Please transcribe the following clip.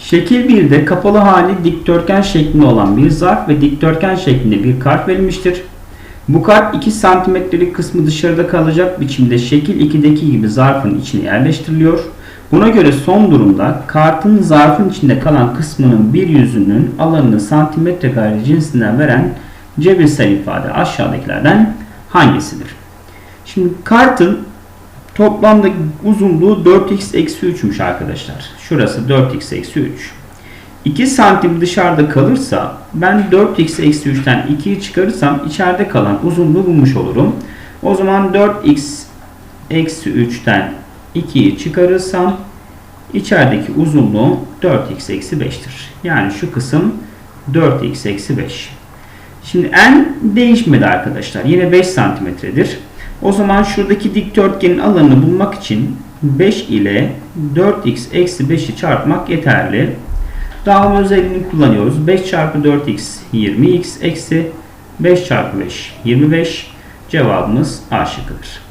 Şekil 1'de kapalı hali dikdörtgen şeklinde olan bir zarf ve dikdörtgen şeklinde bir kart verilmiştir. Bu kart 2 santimetrelik kısmı dışarıda kalacak biçimde şekil 2'deki gibi zarfın içine yerleştiriliyor. Buna göre son durumda kartın zarfın içinde kalan kısmının bir yüzünün alanını santimetre kare cinsinden veren cebirsel ifade aşağıdakilerden hangisidir? Şimdi kartın toplamda uzunluğu 4x eksi 3'müş arkadaşlar. Şurası 4x eksi 3. 2 santim dışarıda kalırsa ben 4x eksi 3'ten 2'yi çıkarırsam içeride kalan uzunluğu bulmuş olurum. O zaman 4x eksi 3'ten 2'yi çıkarırsam içerideki uzunluğu 4x eksi 5'tir. Yani şu kısım 4x eksi 5. Şimdi n değişmedi arkadaşlar. Yine 5 santimetredir. O zaman şuradaki dikdörtgenin alanını bulmak için 5 ile 4x eksi 5'i çarpmak yeterli. Dağılma özelliğini kullanıyoruz. 5 çarpı 4x 20x eksi 5 çarpı 5 25. Cevabımız A şıkkıdır.